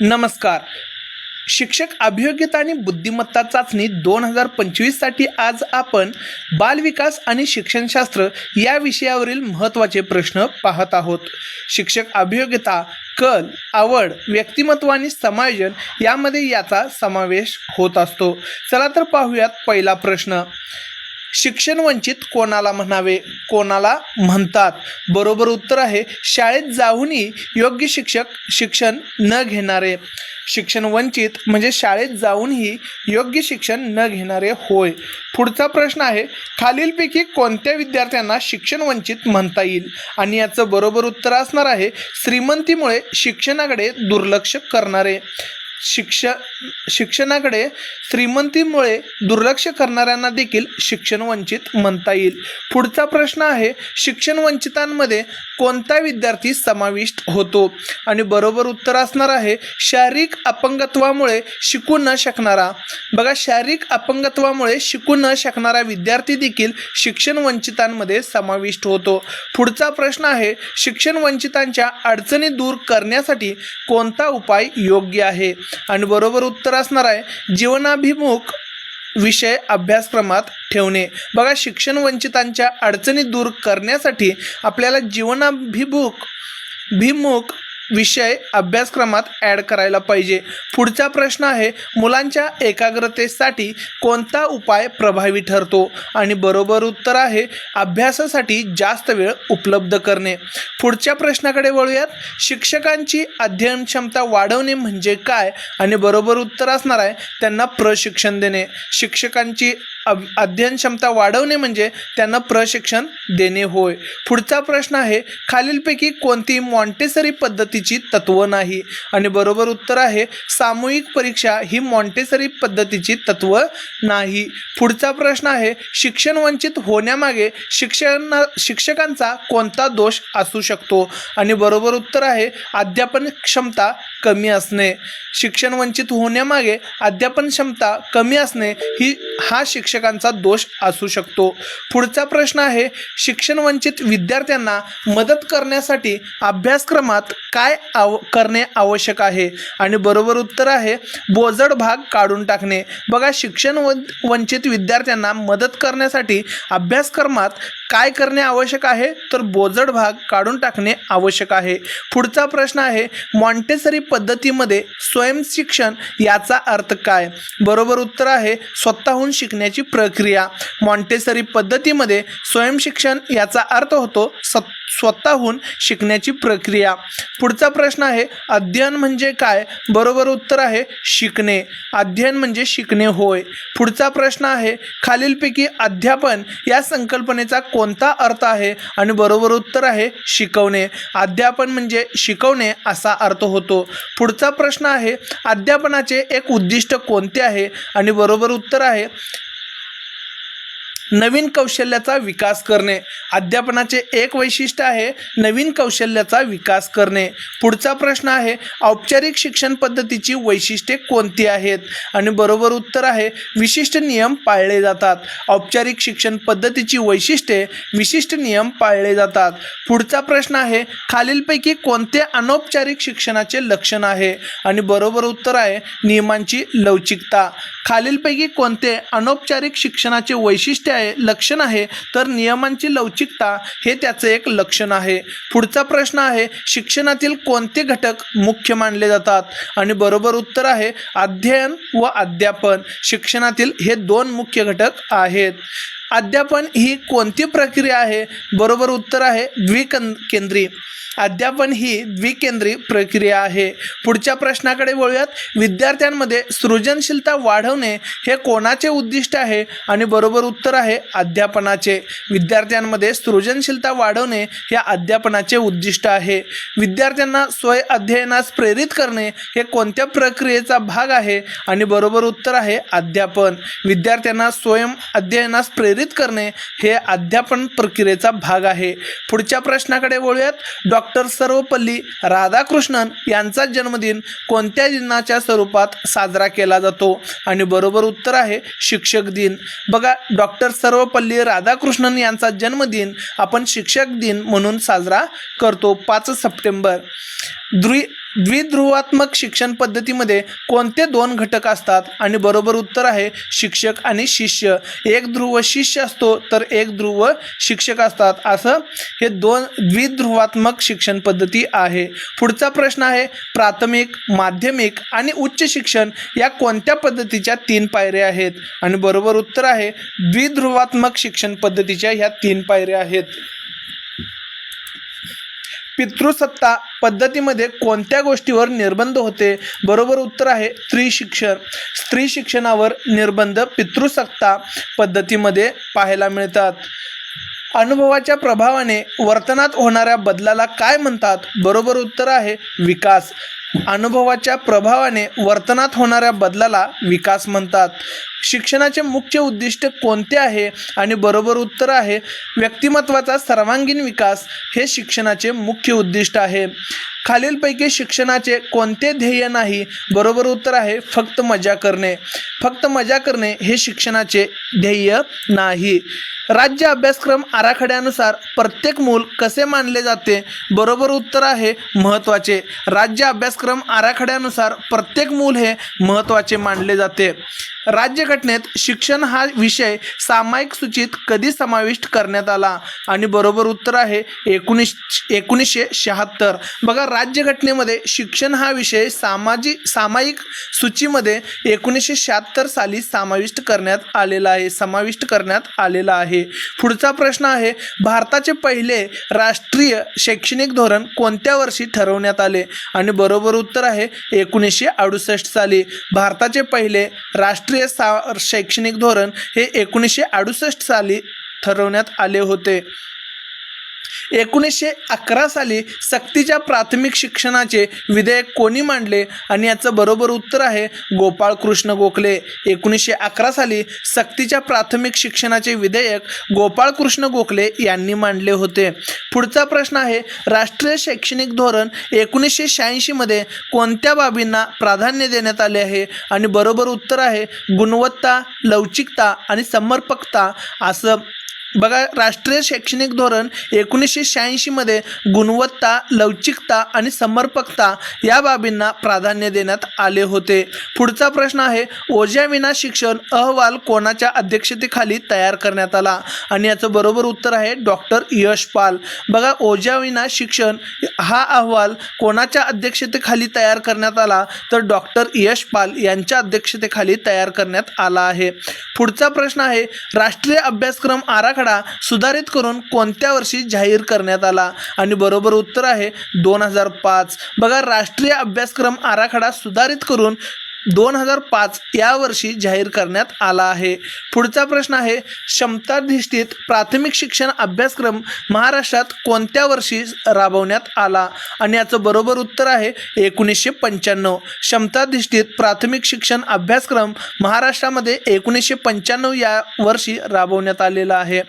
नमस्कार. शिक्षक अभियोग्यता आणि बुद्धिमत्ता चाचणी दोन हजार पंचवीससाठी आज आपण बालविकास आणि शिक्षणशास्त्र या विषयावरील महत्त्वाचे प्रश्न पाहत आहोत. शिक्षक अभियोग्यता कल आवड व्यक्तिमत्व आणि समायोजन यामध्ये याचा समावेश होत असतो. चला तर पाहूयात पहिला प्रश्न. शिक्षण वंचित कोणाला म्हणावे? कोणाला म्हणतात? बरोबर उत्तर आहे शाळेत जाऊनही योग्य शिक्षक शिक्षण न घेणारे. शिक्षण वंचित म्हणजे शाळेत जाऊनही योग्य शिक्षण न घेणारे होय. पुढचा प्रश्न आहे खालीलपैकी कोणत्या विद्यार्थ्यांना शिक्षण वंचित म्हणता येईल? आणि याचं बरोबर उत्तर असणार आहे श्रीमंतीमुळे शिक्षणाकडे दुर्लक्ष करणारे. शिक्ष शिक्षणाकडे श्रीमंतीमुळे दुर्लक्ष करणाऱ्यांना देखील शिक्षण वंचित म्हणता येईल. पुढचा प्रश्न आहे शिक्षण वंचितांमध्ये कोणता विद्यार्थी समाविष्ट होतो? आणि बरोबर उत्तर असणार आहे शारीरिक अपंगत्वामुळे शिकू न शकणारा. बघा शारीरिक अपंगत्वामुळे शिकू न शकणारा विद्यार्थी देखील शिक्षण वंचितांमध्ये समाविष्ट होतो. पुढचा प्रश्न आहे शिक्षण वंचितांच्या अडचणी दूर करण्यासाठी कोणता उपाय योग्य आहे? आणि बरोबर उत्तर असणार आहे जीवनाभिमुख विषय अभ्यासक्रमात ठेवणे. बघा शिक्षण वंचितांच्या अडचणी दूर करण्यासाठी आपल्याला जीवनाभिमुख भिमुख विषय अभ्यासक्रमात ॲड करायला पाहिजे. पुढचा प्रश्न आहे मुलांच्या एकाग्रतेसाठी कोणता उपाय प्रभावी ठरतो? आणि बरोबर उत्तर आहे अभ्यासासाठी जास्त वेळ उपलब्ध करणे. पुढच्या प्रश्नाकडे वळूयात. शिक्षकांची अध्ययन क्षमता वाढवणे म्हणजे काय? आणि बरोबर उत्तर असणार आहे त्यांना प्रशिक्षण देणे. शिक्षकांची अध्ययन क्षमता वाढवणे म्हणजे त्यांना प्रशिक्षण देणे होय. पुढचा प्रश्न आहे खालीलपैकी कोणती मॉन्टेसरी पद्धतीची तत्व नाही. आणि बरोबर उत्तर आहे सामूहिक परीक्षा ही मॉन्टेसरी पद्धतीची तत्व नाही. पुढचा प्रश्न आहे शिक्षण वंचित होण्यामागे शिक्षण शिक्षकांचा कोणता दोष असू शकतो? आणि बरोबर उत्तर आहे अध्यापन क्षमता कमी असणे शिक्षण वंचित होण्यामागे अध्यापन क्षमता कमी असणे ही हा शिक्षकांचा दोष असू शकतो. पुढचा प्रश्न आहे शिक्षण वंचित विद्यार्थ्यांना मदत करण्यासाठी अभ्यासक्रमात काय आव करणे आवश्यक आहे? आणि बरोबर उत्तर आहे बोजड भाग काढून टाकणे. बघा शिक्षण वंचित विद्यार्थ्यांना मदत करण्यासाठी अभ्यासक्रमात काय करणे आवश्यक आहे? तर बोजड भाग काढून टाकणे आवश्यक आहे. पुढचा प्रश्न आहे मॉन्टेसरी पद्धतीमध्ये स्वयंशिक्षण याचा अर्थ काय? बरोबर उत्तर आहे स्वतःहून शिकण्याची प्रक्रिया. मॉन्टेसरी पद्धतीमध्ये स्वयंशिक्षण याचा अर्थ होतो सत स्वतःहून शिकण्याची प्रक्रिया. पुढचा प्रश्न आहे अध्ययन म्हणजे काय? बरोबर उत्तर आहे शिकणे. अध्ययन म्हणजे शिकणे होय. पुढचा प्रश्न आहे खालीलपैकी अध्यापन या संकल्पनेचा कोणता अर्थ आहे? आणि बरोबर उत्तर आहे शिकवणे. अध्यापन म्हणजे शिकवणे असा अर्थ होतो. पुढचा प्रश्न आहे अध्यापनाचे एक उद्दिष्ट कोणते आहे? आणि बरोबर उत्तर आहे नवीन कौशल्याचा विकास करणे. अध्यापनाचे एक वैशिष्ट्य आहे नवीन कौशल्याचा विकास करणे. पुढचा प्रश्न आहे औपचारिक शिक्षण पद्धतीची वैशिष्ट्ये कोणती आहेत? आणि बरोबर उत्तर आहे विशिष्ट नियम पाळले जातात. औपचारिक शिक्षण पद्धतीची वैशिष्ट्ये विशिष्ट नियम पाळले जातात. पुढचा प्रश्न आहे खालीलपैकी कोणते अनौपचारिक शिक्षणाचे लक्षण आहे? आणि बरोबर उत्तर आहे नियमांची लवचिकता. खालीलपैकी कोणते अनौपचारिक शिक्षणाचे वैशिष्ट्य आहे लक्षण आहे तर नियमांची लवचिकता हे त्याचं एक लक्षण आहे. पुढचा प्रश्न आहे शिक्षणातील कोणते घटक मुख्य मानले जातात? आणि बरोबर उत्तर आहे अध्ययन व अध्यापन. शिक्षणातील हे दोन मुख्य घटक आहेत. अध्यापन ही कोणती प्रक्रिया आहे? बरोबर उत्तर आहे द्विकं केंद्री अध्यापन ही द्विकेंद्री प्रक्रिया आहे. पुढच्या प्रश्नाकडे वळूयात. विद्यार्थ्यांमध्ये सृजनशीलता वाढवणे हे कोणाचे उद्दिष्ट आहे? आणि बरोबर उत्तर आहे अध्यापनाचे. विद्यार्थ्यांमध्ये सृजनशीलता वाढवणे हे अध्यापनाचे उद्दिष्ट आहे. विद्यार्थ्यांना स्वय अध्ययनास प्रेरित करणे हे कोणत्या प्रक्रियेचा भाग आहे? आणि बरोबर उत्तर आहे अध्यापन. विद्यार्थ्यांना स्वयं अध्ययनास प्रेरित करणे हे अध्यापन प्रक्रियेचा भाग आहे. पुढच्या प्रश्नाकडे वळूयात. डॉक्टर सर्वपल्ली राधाकृष्णन यांचा जन्मदिन कोणत्या दिनाच्या स्वरूपात साजरा केला जातो? आणि बरोबर उत्तर आहे शिक्षक दिन. बघा डॉक्टर सर्वपल्ली राधाकृष्णन यांचा जन्मदिन आपण शिक्षक दिन म्हणून साजरा करतो पाच सप्टेंबर. द्वि द्विध्रुवात्मक शिक्षण पद्धतीमध्ये कोणते दोन घटक असतात? आणि बरोबर उत्तर आहे शिक्षक आणि शिष्य. एक ध्रुव शिष्य असतो तर एक ध्रुव शिक्षक असतात. असं हे दोन द्विध्रुवात्मक शिक्षण पद्धती आहे. पुढचा प्रश्न आहे प्राथमिक माध्यमिक आणि उच्च शिक्षण या कोणत्या पद्धतीच्या तीन पायऱ्या आहेत? आणि बरोबर उत्तर आहे द्विध्रुवात्मक शिक्षण पद्धतीच्या ह्या तीन पायऱ्या आहेत. पितृसत्ता पद्धतीमध्ये कोणत्या गोष्टीवर निर्बंध होते? बरोबर उत्तर आहे स्त्री शिक्षण स्त्री शिक्षणावर निर्बंध पितृसत्ता पद्धतीमध्ये पाहायला मिळतात. अनुभवाच्या प्रभावाने वर्तनात होणाऱ्या बदलाला काय म्हणतात? बरोबर उत्तर आहे विकास. अनुभवाच्या प्रभावाने वर्तनात होणाऱ्या बदलाला विकास म्हणतात. शिक्षणाचे मुख्य उद्दिष्ट कोणते आहे आणि बरोबर उत्तर आहे? व्यक्तिमत्वाचा सर्वांगीण विकास हे शिक्षणाचे मुख्य उद्दिष्ट आहे. खालीलपैकी शिक्षणाचे कोणते ध्येय नाही? बरोबर उत्तर आहे फक्त मजा करणे. फक्त मजा करणे हे शिक्षणाचे ध्येय नाही. राज्य अभ्यासक्रम आराखड्यानुसार प्रत्येक मूल कसे मानले जाते? बरोबर उत्तर आहे महत्त्वाचे. राज्य अभ्यासक्रम आराखड्यानुसार प्रत्येक मूल हे महत्त्वाचे मानले जाते. राज्यघटनेत शिक्षण हा विषय सामायिक सूचीत कधी समाविष्ट करण्यात आला? आणि बरोबर उत्तर आहे एकोणीस एकोणीसशे शहात्तर. बघा राज्यघटनेमध्ये शिक्षण हा विषय सामाजिक सामायिक सूचीमध्ये एकोणीसशे शहात्तर साली समाविष्ट करण्यात आलेला आहे समाविष्ट करण्यात आलेला आहे. पुढचा प्रश्न आहे भारताचे पहिले राष्ट्रीय शैक्षणिक धोरण कोणत्या वर्षी ठरवण्यात आले? आणि बरोबर उत्तर आहे एकोणीसशे अडुसष्ट साली. भारताचे पहिले राष्ट्रीय सा शैक्षणिक धोरण हे एकोणीसशे अडुसष्ट साली ठरवण्यात आले होते. एकोणीसशे अकरा साली सक्तीच्या प्राथमिक शिक्षणाचे विधेयक कोणी मांडले? आणि याचं बरोबर उत्तर आहे गोपाळकृष्ण गोखले. एकोणीसशे अकरा साली सक्तीच्या प्राथमिक शिक्षणाचे विधेयक गोपाळकृष्ण गोखले यांनी मांडले होते. पुढचा प्रश्न आहे राष्ट्रीय शैक्षणिक धोरण एकोणीसशे शहाऐंशीमध्ये कोणत्या बाबींना प्राधान्य देण्यात आले आहे? आणि बरोबर उत्तर आहे गुणवत्ता लवचिकता आणि समर्पकता असं बघा राष्ट्रीय शैक्षणिक धोरण एकोणीसशे शहाऐंशीमध्ये गुणवत्ता लवचिकता आणि समर्पकता या बाबींना प्राधान्य देण्यात आले होते. पुढचा प्रश्न आहे ओझ्याविना शिक्षण अहवाल कोणाच्या अध्यक्षतेखाली तयार करण्यात आला? आणि याचं बरोबर उत्तर आहे डॉक्टर यशपाल बघा ओझ्याविना शिक्षण हा अहवाल कोणाच्या अध्यक्षतेखाली तयार करण्यात आला? तर डॉक्टर यशपाल यांच्या अध्यक्षतेखाली तयार करण्यात आला आहे. पुढचा प्रश्न आहे राष्ट्रीय अभ्यासक्रम आराखडा सुधारित करून कोणत्या वर्षी जाहीर करण्यात आला? आणि बरोबर उत्तर आहे दोन हजार पाच. बघा राष्ट्रीय अभ्यासक्रम आराखडा सुधारित करून दोन हजार पाच या वर्षी जाहीर करण्यात आला आहे. पुढचा प्रश्न आहे क्षमताधिष्ठित प्राथमिक शिक्षण अभ्यासक्रम महाराष्ट्रात कोणत्या वर्षी राबवण्यात आला? आणि याचं बरोबर उत्तर आहे एकोणीसशे पंच्याण्णव. क्षमताधिष्ठित प्राथमिक शिक्षण अभ्यासक्रम महाराष्ट्रामध्ये एकोणीसशे पंच्याण्णव या वर्षी राबवण्यात आलेला आहे.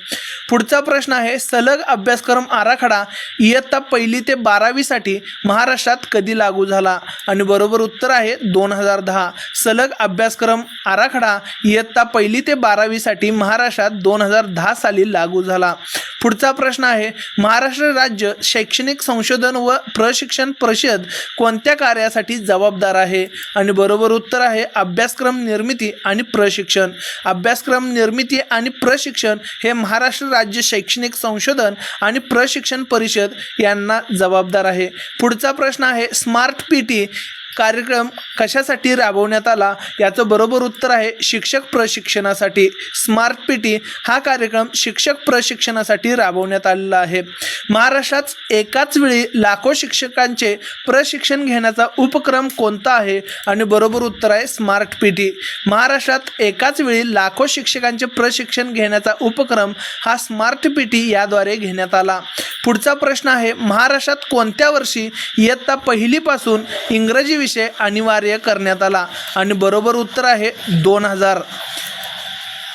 पुढचा प्रश्न आहे सलग अभ्यासक्रम आराखडा इयत्ता पहिली ते बारावीसाठी महाराष्ट्रात कधी लागू झाला? आणि बरोबर उत्तर आहे दोन हजार दहा. सलग अभ्यासक्रम आराखडा इयत्ता पहिली ते बारावीसाठी महाराष्ट्रात दोन हजार दहा साली लागू झाला. पुढचा प्रश्न आहे महाराष्ट्र राज्य शैक्षणिक संशोधन व प्रशिक्षण परिषद कोणत्या कार्यासाठी जबाबदार आहे? आणि बरोबर उत्तर आहे अभ्यासक्रम निर्मिती आणि प्रशिक्षण. अभ्यासक्रम निर्मिती आणि प्रशिक्षण हे महाराष्ट्र राज्य शैक्षणिक संशोधन आणि प्रशिक्षण परिषद यांना जबाबदार आहे. पुढचा प्रश्न आहे स्मार्ट पी टी कार्यक्रम कशासाठी राबवण्यात आला याचं बरोबर उत्तर आहे शिक्षक प्रशिक्षणासाठी. स्मार्ट पी टी हा कार्यक्रम शिक्षक प्रशिक्षणासाठी राबवण्यात आलेला आहे. महाराष्ट्रात एकाच वेळी लाखो शिक्षकांचे प्रशिक्षण घेण्याचा उपक्रम कोणता आहे? आणि बरोबर उत्तर आहे स्मार्ट पी टी महाराष्ट्रात एकाच वेळी लाखो शिक्षकांचे प्रशिक्षण घेण्याचा उपक्रम हा स्मार्ट पी टी याद्वारे घेण्यात आला. पुढचा प्रश्न आहे महाराष्ट्रात कोणत्या वर्षी इयत्ता पहिलीपासून इंग्रजी विषय अनिवार्य करण्यात आला. आणि बरोबर उत्तर आहे दोन हजार.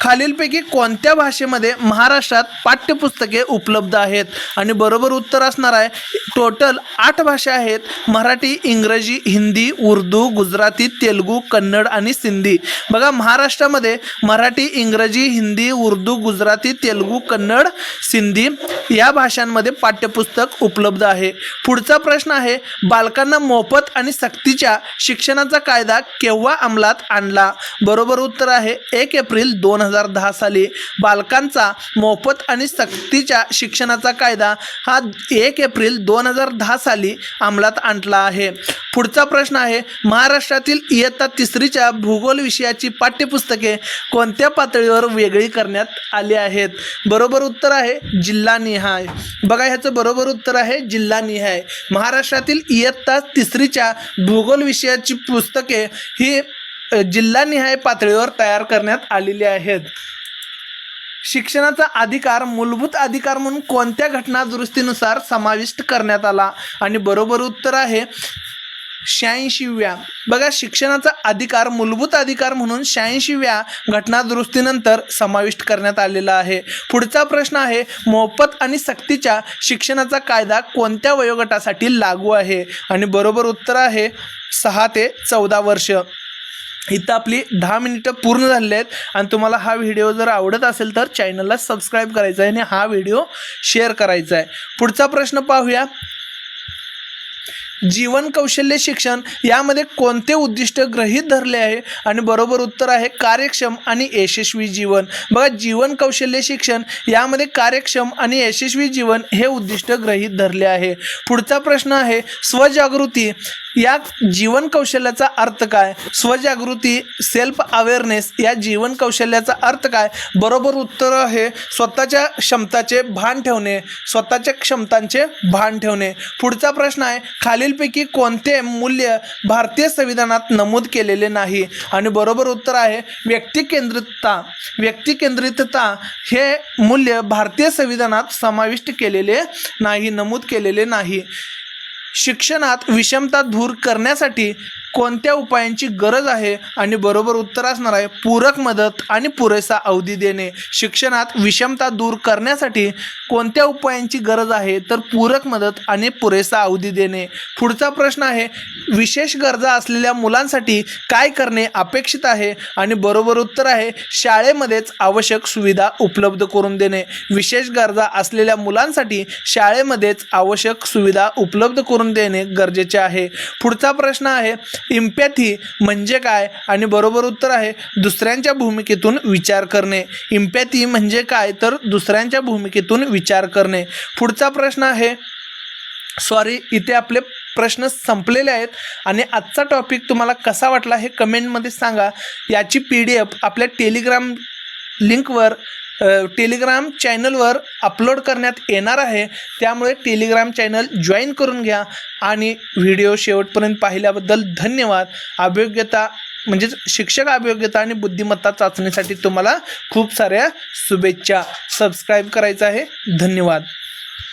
खालीलपैकी कोणत्या भाषेमध्ये महाराष्ट्रात पाठ्यपुस्तके उपलब्ध आहेत? आणि बरोबर उत्तर असणार आहे टोटल आठ भाषा आहेत. मराठी इंग्रजी हिंदी उर्दू गुजराती तेलुगू कन्नड आणि सिंधी. बघा महाराष्ट्रामध्ये मराठी इंग्रजी हिंदी उर्दू गुजराती तेलुगू कन्नड सिंधी या भाषांमध्ये पाठ्यपुस्तक उपलब्ध आहे. पुढचा प्रश्न आहे बालकांना मोफत आणि सक्तीच्या शिक्षणाचा कायदा केव्हा अंमलात आणला? बरोबर उत्तर आहे एक एप्रिल दोन हजार दहा साली. बालकांचा मोफत आणि सक्तीच्या शिक्षणाचा कायदा हा एक एप्रिल दोन हजार दहा साली अंमलात आणला आहे. पुढचा प्रश्न आहे महाराष्ट्रातील इयत्ता तिसरीच्या भूगोल विषयाची पाठ्यपुस्तके कोणत्या पातळीवर वेगळी करण्यात आली आहेत? बरोबर उत्तर आहे जिल्हानिहाय बघा ह्याचं बरोबर उत्तर आहे जिल्हानिहाय महाराष्ट्रातील इयत्ता तिसरीच्या भूगोल विषयाची पुस्तके ही जिल्हानिहाय पातळीवर तयार करण्यात आलेली आहेत. शिक्षणाचा अधिकार मूलभूत अधिकार म्हणून कोणत्या घटना दुरुस्तीनुसार समाविष्ट करण्यात आला? आणि बरोबर उत्तर आहे शहाऐंशीव्या बघा शिक्षणाचा अधिकार मूलभूत अधिकार म्हणून शहाऐंशीव्या घटना दुरुस्तीनंतर समाविष्ट करण्यात आलेला आहे. पुढचा प्रश्न आहे मोफत आणि सक्तीच्या शिक्षणाचा कायदा कोणत्या वयोगटासाठी लागू आहे? आणि बरोबर उत्तर आहे सहा ते चौदा वर्ष. इथं आपली दहा मिनिटं पूर्ण झालेली आहेत. आणि तुम्हाला हा व्हिडिओ जर आवडत असेल तर चॅनलला सबस्क्राईब करायचा आहे आणि हा व्हिडिओ शेअर करायचा आहे. पुढचा प्रश्न पाहूया. जीवन कौशल्य शिक्षण यामध्ये कोणते उद्दिष्ट ग्रहीत धरले आहे? आणि बरोबर उत्तर आहे कार्यक्षम आणि यशस्वी जीवन. बघा जीवन कौशल्य शिक्षण यामध्ये कार्यक्षम आणि यशस्वी जीवन हे उद्दिष्ट ग्रहीत धरले आहे. पुढचा प्रश्न आहे स्वजागृती. या जीवन कौशल्याचा अर्थ काय? स्वजागृती सेल्फ अवेअरनेस या जीवन कौशल्याचा अर्थ काय? बरोबर उत्तर आहे स्वतःच्या क्षमताचे भान ठेवणे स्वतःच्या क्षमतांचे भान ठेवणे. पुढचा प्रश्न आहे खालीलपैकी कोणते मूल्य भारतीय संविधानात नमूद केलेले नाही? आणि बरोबर उत्तर आहे व्यक्तिकेंद्रितता. व्यक्तिकेंद्रितता हे मूल्य भारतीय संविधानात समाविष्ट केलेले नाही नमूद केलेले नाही. शिक्षणात विषमता दूर करण्यासाठी कोणत्या उपायांची गरज आहे आणि बरोबर उत्तर असणार आहे? पूरक मदत आणि पुरेसा अवधी देणे. शिक्षणात विषमता दूर करण्यासाठी कोणत्या उपायांची गरज आहे? तर पूरक मदत आणि पुरेसा अवधी देणे. पुढचा प्रश्न आहे विशेष गरजा असलेल्या मुलांसाठी काय करणे अपेक्षित आहे? आणि बरोबर उत्तर आहे शाळेमध्येच आवश्यक सुविधा उपलब्ध करून देणे. विशेष गरजा असलेल्या मुलांसाठी शाळेमध्येच आवश्यक सुविधा उपलब्ध करून देणे गरजेचे आहे. पुढचा प्रश्न आहे इम्पॅथी म्हणजे काय? आणि बरोबर उत्तर आहे दुसऱ्यांच्या भूमिकेतून विचार करणे. इम्पॅथी म्हणजे काय? तर दुसऱ्यांच्या भूमिकेतून विचार करणे. पुढचा प्रश्न आहे सॉरी इथे आपले प्रश्न संपलेले आहेत. आणि आजचा टॉपिक तुम्हाला कसा वाटला हे कमेंटमध्ये सांगा. याची पी डी एफ आपल्या टेलिग्राम लिंकवर टेलिग्राम चॅनलवर अपलोड करण्यात येणार आहे. त्यामुळे टेलिग्राम चॅनल जॉईन करून घ्या आणि व्हिडिओ शेवटपर्यंत पाहिल्याबद्दल धन्यवाद. अभियोग्यता म्हणजेच शिक्षक अभियोग्यता आणि बुद्धिमत्ता चाचणीसाठी तुम्हाला खूप साऱ्या शुभेच्छा. सबस्क्राईब करायचं आहे. धन्यवाद.